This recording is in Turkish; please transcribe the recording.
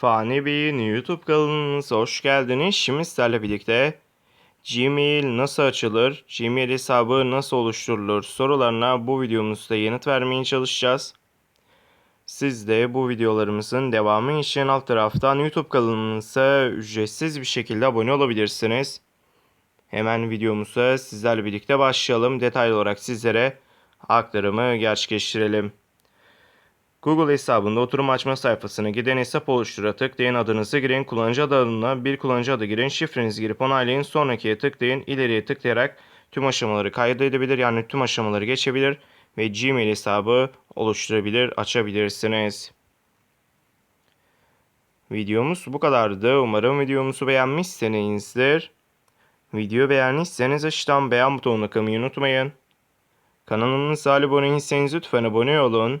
Fani Bey'in YouTube kanalınıza hoş geldiniz. Şimdi sizlerle birlikte Gmail nasıl açılır, Gmail hesabı nasıl oluşturulur sorularına bu videomuzda yanıt vermeye çalışacağız. Siz de bu videolarımızın devamı için alt taraftan YouTube kanalımıza ücretsiz bir şekilde abone olabilirsiniz. Hemen videomuza sizlerle birlikte başlayalım. Detaylı olarak sizlere aktarımı gerçekleştirelim. Google hesabında oturum açma sayfasına giden hesap oluştura tıklayın adınızı girin, kullanıcı adına bir kullanıcı adı girin, şifrenizi girip onaylayın, sonrakiye tıklayın, ileriye tıklayarak tüm aşamaları kaydedebilir yani tüm aşamaları geçebilir ve Gmail hesabı oluşturabilir, açabilirsiniz. Videomuz bu kadardı. Umarım videomuzu beğenmişsinizdir. Video beğendiyseniz aşağıdan beğen butonuna kılmayı unutmayın. Kanalımıza abone değilseniz lütfen abone olun.